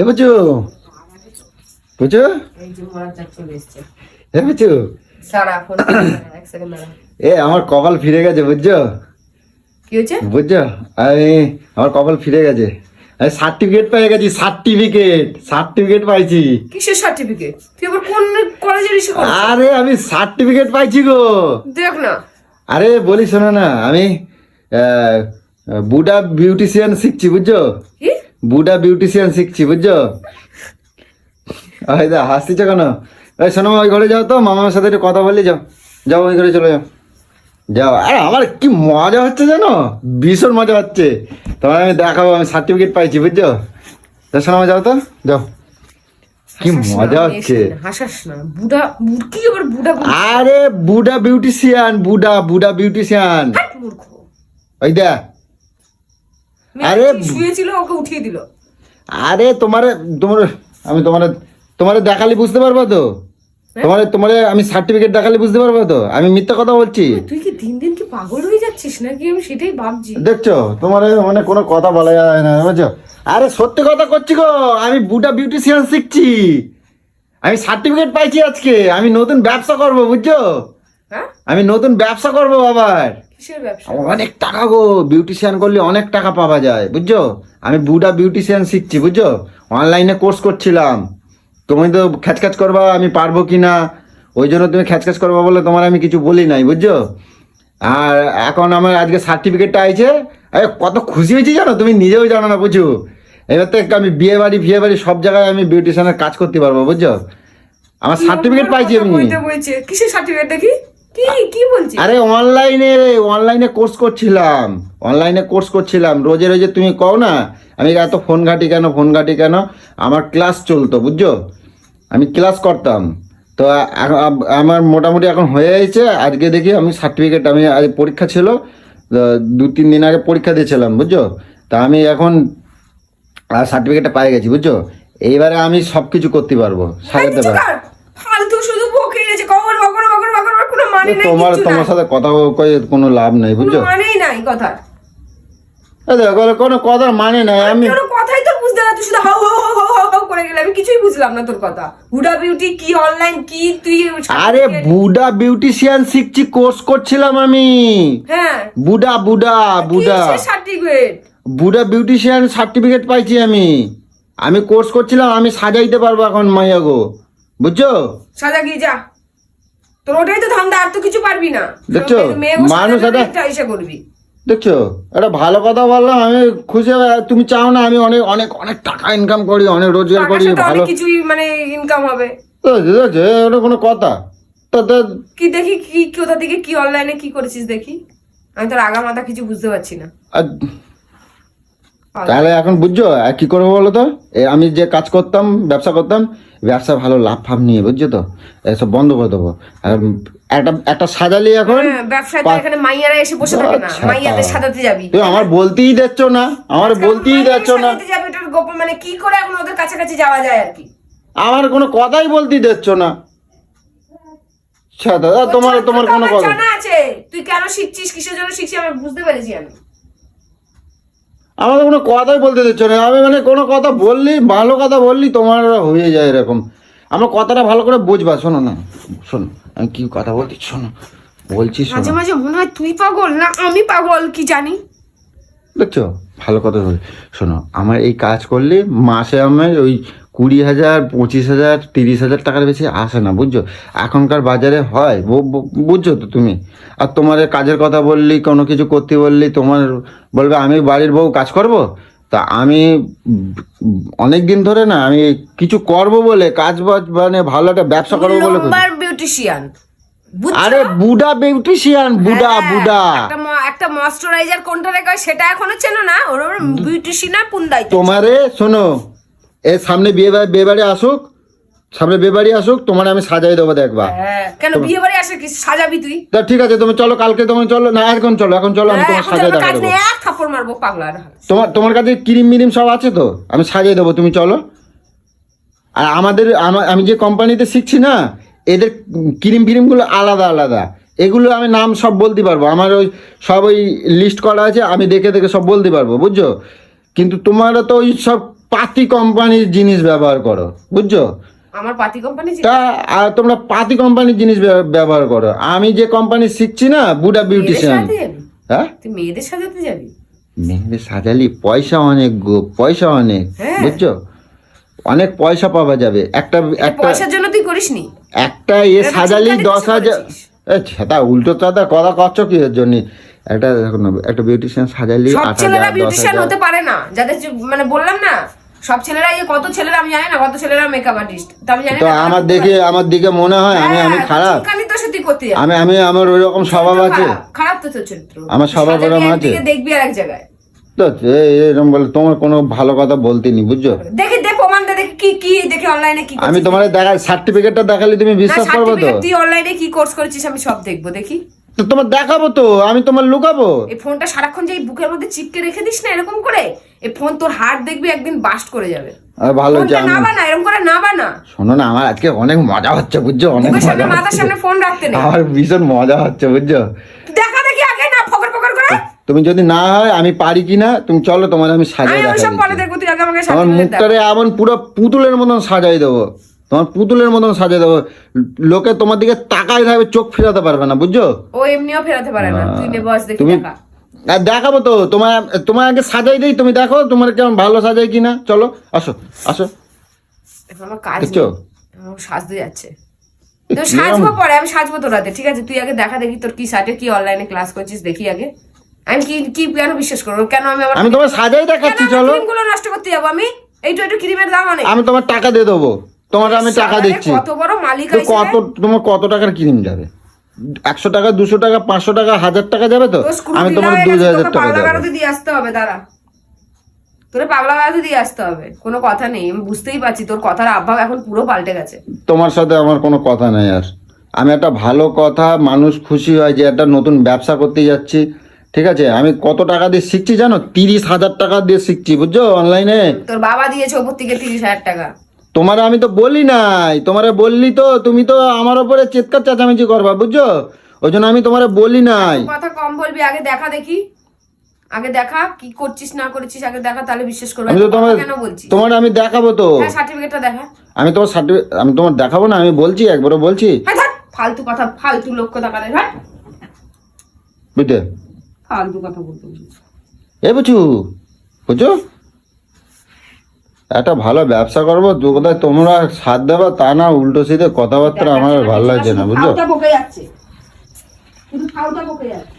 এ বুঝু? বুঝু? এ বুঝু? আমার কপাল ফিরে গেছে বুঝছ? কি হয়েছে? বুঝছ? আমি আমার কপাল ফিরে গেছে। আমি সার্টিফিকেট পেয়ে গেছি সার্টিফিকেট সার্টিফিকেট পাইছি। কিসের সার্টিফিকেট তুই আবার কোন কলেজের ইস্যু আরে আমি সার্টিফিকেট পাইছি গো। দেখ না। আরে বলি শোনো না আমি বুডা বিউটিশিয়ান শিখছি বুঝছ? কি? বুডা বিউটিশিয়ান শিখছি বুঝছ? দা হাসছিছ কেন? ওই শোনো ওই ঘরে যাও তো মামার সাথে একটু কথা বললি যাও। যাও ওই ঘরে চলে যাও। যাও আরে আমার কি মজা হচ্ছে জানো? ভীষণ মজা হচ্ছে। তোমার আমি দেখাবো আমি সার্টিফিকেট পাইছি বুঝছ? তো শোনো যাও তো যাও। কি মজা হচ্ছে। হাসাস না বুড়া কি আবার বুড়া বুড়া? আরে বুডা বিউটিশিয়ান বুডা বুডা বিউটিশিয়ান মূর্খ। ওই দেখ আরে শুয়েছিল? ওকে উঠিয়ে দিল। আরে তোমারে তোমার আমি তোমারে তোমারে দেখালে বুঝতে পারব তো? তোমারে তোমারে আমি সার্টিফিকেট দেখালে বুঝতে পারব তো? আমি মিথ্যা কথা বলছি। তুই কি দিন দিন কি পাগল হয়ে যাচ্ছিস নাকি? আমি সেটাই ভাবছি। দেখছ তোমার মানে কোনো কথা বলা যায় না বুঝছ? আরে সত্যি কথা করছি গো আমি বুটা বিউটিশিয়ান শিখছি। আমি সার্টিফিকেট পাইছি আজকে আমি নতুন ব্যবসা করব বুঝছ? হ্যাঁ? আমি নতুন ব্যবসা করব বাবার কিসের ব্যবসা? অনেক টাকা গো বিউটিশিয়ান করলে অনেক টাকা পাওয়া যায় বুঝছ? আমি বুডা বিউটিশিয়ান শিখছি বুঝছ? অনলাইনে কোর্স করছিলাম। তুমি তো খ্যাচখ্যাচ করবা আমি পারব কি না ওই জন্য তুমি খ্যাচখ্যাচ করবা বলে তোমার আমি কিছু বলি নাই বুঝছ? আর এখন আমার আজকে সার্টিফিকেটটা আইছে। আরে কত খুশি হয়েছি জানো? তুমি নিজেও জানো না বুঝছ? এবার তো আমি বিয়ে বাড়ি বিয়ে বাড়ি সব জায়গায় আমি বিউটিশিয়ানের কাজ করতে পারব বুঝছ? আমার সার্টিফিকেট পাইছি আমি। কিসের সার্টিফিকেট দেখি? কি কি বলছিস? আরে অনলাইনে অনলাইনে কোর্স করছিলাম। অনলাইনে কোর্স করছিলাম। রোজে রোজে তুমি কও না আমি এত ফোন ঘাটি কেন ফোন ঘাটি কেন? আমার ক্লাস চলতো বুঝছ? আমি ক্লাস করতাম। তো আমার মোটামুটি এখন হয়ে গেছে। আজকে দেখি আমি সার্টিফিকেট আমি আজ পরীক্ষা ছিল দু তিন দিন আগে পরীক্ষা দিয়েছিলাম বুঝছ? তা আমি এখন সার্টিফিকেটটা পাই গেছি বুঝছ? এইবারে আমি সব কিছু করতে পারব সাজাতে পারব চুকার, ফালতু শুধু বকে গেছে কবর বকর বকর বকর বকর, কোনো মানে নাই তোমার তোমার সাথে কথা কয়ে কোনো লাভ নেই বুঝছ? মানেই নাই কথা এই দেখো, কোনো কথার মানে নাই আমি কোনো কথাই তো বুঝতে না তুই শুধু হাউ হাউ হাউ হাউ হাউ হাউ করে গেলে। আমি কিছুই বুঝলাম না তোর কথা। হুডা বিউটি কি অনলাইন কি তুই আরে বুডা বিউটিশিয়ান শিখছি কোর্স করছিলাম আমি। হ্যাঁ। বুডা বুডা বুডা সার্টিফিকেট বুডা বিউটিশিয়ান সার্টিফিকেট পাইছি আমি। আমি কোর্স করছিলাম আমি সাজাইতে পারব এখন মাইয়া গো। বুঝছ? সাজা গিয়ে যা। তোর ওটাই তো ধান্দা আর তো কিছু পারবি না। দেখছ, মানুষ মানুষ একটা- এসে করবি। দেখছ একটা ভালো কথা বললাম আমি খুশি তুমি চাও না আমি অনেক অনেক অনেক টাকা ইনকাম করি অনেক রোজগার করি ভালো কিছুই মানে ইনকাম হবে। দেখছ কোনো কথা। কি দেখি কি কোথা থেকে কি অনলাইনে কি করেছিস দেখি? আমি তোর আগা মাথা কিছু বুঝতে পারছি না। তাহলে এখন বুঝছ কি করব বলো তো? আমি যে কাজ করতাম ব্যবসা করতাম ব্যবসা ভালো লাভ ফাভ নিয়ে বুঝছ তো? এসব বন্ধ করে দেবো। একটা একটা সাজালি এখন হ্যাঁ, এখানে মাইয়ারা এসে বসে থাকে না। আচ্ছা, মাইয়াদের সাজাতে যাবি। তুমি আমার বলতেই দিচ্ছ না আমার বলতেই দিচ্ছ না। গোপন মানে কি করে এখন ওদের কাছাকাছি যাওয়া যায় আর কি? আমার কোনো কথাই বলতেই দিচ্ছ না। আচ্ছা দাদা তোমার তোমার কোনো কথা আছে। তুই কেন শিখছিস? কিসের জন্য শিখছিস? আমি বুঝতে পেরেছি আমি। আমার কোনো কথাই বলতে দিচ্ছ না। আমি মানে কোনো কথা বললি ভালো কথা বললি তোমার হয়ে যায় এরকম। আমার কথাটা ভালো করে বুঝবা শোনো না। শোনো আমি কি কথা বলছি শোনো। বলছি মাঝে মাঝে মনে হয় তুই পাগল না আমি পাগল কি জানি। দেখছ? ভালো কথা বলি শোনো, আমার এই কাজ করলে মাসে আমার ওই কুড়ি হাজার, পঁচিশ হাজার, তিরিশ হাজার টাকার বেশি আসে না, বুঝছ? এখনকার বাজারে হয় বুঝছ তো তুমি? আর তোমার কাজের কথা বললি, কোনো কিছু করতে বললি, তোমার বলবে, আমি বাড়ির বউ কাজ করব? তা আমি অনেক দিন ধরে না, আমি কিছু করব বলে, কাজ বাজ মানে ভালো একটা ব্যবসা করব বলে বিউটিশিয়ান আরে বুডা বিউটিশিয়ান বুডা হ্যাঁ, বুডা। একটা একটা ময়শ্চারাইজার কোনটা রেখে সেটা এখনও চেনো না? ওর বিউটিশিয়ান পুন্দাই তোমারে শোনো এ সামনে বিয়ে বাড়ি বিয়ে বাড়ি আসুক সামনে বিয়ে বাড়ি আসুক তোমার আমি সাজাই দেবো দেখবা। হ্যাঁ কেন বিয়ে বাড়ি আসে কি? সাজাবি তুই? তা ঠিক আছে তুমি চলো কালকে তুমি চলো না এখন চলো এখন চলো আমি হ্যাঁ, তোমার সাজাই দেবো। এক থাপ্পড় মারবো পাগলা তোমার তোমার কাছে ক্রিম মিরিম সব আছে তো? আমি সাজিয়ে দেবো তুমি চলো। আর আমাদের আমি যে কোম্পানিতে শিখছি না এদের ক্রিম ফিরিমগুলো আলাদা আলাদা। এগুলো আমি নাম সব বলতে পারব। আমার ওই সব ওই লিস্ট করা আছে আমি দেখে দেখে সব বলতে পারব বুঝছ? কিন্তু তোমরা তো ওই সব পাতি কোম্পানির জিনিস ব্যবহার করো বুঝছ? আমার পাতি কোম্পানি তা আর তোমরা পাতি কোম্পানির জিনিস ব্যবহার করো। আমি যে কোম্পানি শিখছি না বুডা বিউটিশিয়ান হ্যাঁ? তুই মেয়েদের সাজাতে যাবি? মেহেন্দি সাজালি পয়সা অনেক গো পয়সা অনেক হ্যাঁ। বুঝছ? অনেক পয়সা পাওয়া যাবে। একটা একটা পয়সার জন্য তুই করিসনি? একটা এ সাজালি দশ হাজার ছেতা উল্টো চাদা কথা করছ কি এর জন্য? একটা একটা বিউটিশিয়ান সাজালি সব ছেলেরা হাজার দশ বিউটিশিয়ান হাজার। হতে পারে না। যাদের মানে বললাম না সব ছেলেরা এই কত ছেলেরা আমি জানি না কত ছেলেরা মেকআপ আর্টিস্ট তা আমি জানি তো আমার দেখে আমার দিকে মনে হয় আমি আমি হ্যাঁ, খারাপ। চুলকানি তো সত্যি করতে আমি আমি আমার ওই রকম স্বভাব আছে। খারাপ, তো তোর চরিত্র। আমার স্বভাব ওরম আছে। দেখবি আর এক জায়গায়। তো এ- এরকম বলে তোমার কোনো ভালো কথা বলতে নি বুঝছ? দেখি কি কি দেখি অনলাইনে কি আমি তোমার দেখা সার্টিফিকেটটা দেখালে তুমি বিশ্বাস করবে তো? তুই অনলাইনে কি কোর্স করেছিস আমি সব দেখব দেখি। তো তোমার দেখাবো তো আমি তোমার লুকাবো। এই ফোনটা সারাক্ষণ যে এই বুকের মধ্যে চিপকে রেখে দিস না এরকম করে এই ফোন তোর হার্ট দেখবি একদিন বাস্ট করে যাবে। আর ভালো না বানা এরকম করে না বানা। শোনো না আমার আজকে অনেক মজা হচ্ছে বুঝছ? অনেক মজা মাথার সামনে ফোন রাখতে নেই। আমার ভীষণ মজা হচ্ছে বুঝছ দেখা দেখি আগে না ফকর ফকর করে তুমি যদি না হয় আমি পারি কিনা তুমি চলো তোমার আমি সাজাই দেখব আমার মুখটারে এমন পুরো পুতুলের মতন সাজাই দেবো। তোমার পুতুলের মতন সাজাই দেবো। লোকে তোমার দিকে তাকাই থাকবে চোখ ফেরাতে পারবে না বুঝছ? ও এমনিও ফেরাতে পারে না। নে তুমি দেখা। আর দেখাবো তো তোমার তোমার আগে সাজাই দিই তুমি দেখো তোমার কেমন ভালো সাজাই কিনা। চলো আসো আসো। আমার কাজ? সাজতে যাচ্ছে। কি সাজবো পরে আমি সাজবো তোর রাতে ঠিক আছে তুই আগে দেখা দেখি তোর কি সাজে কি অনলাইনে ক্লাস করছিস দেখি আগে। আমি কি কি কেন বিশ্বাস করব? কেন আমি আমার আমি তোমার সাজাই দেখাচ্ছি চলো। গুলো নষ্ট করতে যাব আমি? এইটু একটু ক্রিমের দাম অনেক। আমি তোমার টাকা দিয়ে দেবো। তোমার আমি টাকা দিচ্ছি। কত বড় মালিক কত তোমার কত টাকার ক্রিম যাবে? একশো টাকা দুশো টাকা পাঁচশো টাকা হাজার টাকা যাবে তো? আমি তোমার দু হাজার টাকা দেবো। দিয়ে আসতে হবে দাঁড়া। তোরে পাগলা গারদে দিয়ে আসতে হবে। কোনো কথা নেই আমি বুঝতেই পারছি তোর কথার আভাব এখন পুরো পাল্টে গেছে। তোমার সাথে আমার কোনো কথা নেই আর। আমি একটা ভালো কথা মানুষ খুশি হয় যে একটা নতুন ব্যবসা করতে যাচ্ছি। ঠিক আছে আমি কত টাকা দিয়ে শিখছি জানো? তিরিশ হাজার টাকা দিয়ে শিখছি বুঝছ? অনলাইনে তোর বাবা দিয়েছে ওপর থেকে তিরিশ হাজার টাকা। তোমার আমি তো বলি নাই। তোমারে বললি তো তুমি তো আমার ওপরে চিৎকার চেঁচামেচি করবা বুঝছ? ওই জন্য আমি তোমারে বলি নাই। কথা কম বলবি আগে দেখা দেখি। আগে দেখা কি করছিস না করেছিস আগে দেখা তাহলে বিশ্বাস করব। আমি তো তোমার কেন বলছিস? তোমার আমি দেখাবো তো। হ্যাঁ সার্টিফিকেটটা দেখা। আমি তোমার সার্টিফিকেট আমি তোমার দেখাবো না আমি বলছি একবারও বলছি। হ্যাঁ ফালতু কথা ফালতু লক্ষ্য দেখালে হ্যাঁ? বুঝতে ফালতু কথা বলতে এ বুঝু বুঝু? একটা ভালো ব্যবসা করব কোথায় তোমরা সাথ দেবা তা না উল্টো সিধে কথাবার্তা আমার ভালো লাগছে না বুঝলো বকে যাচ্ছে। শুধু ফাউটা বকে যাচ্ছে।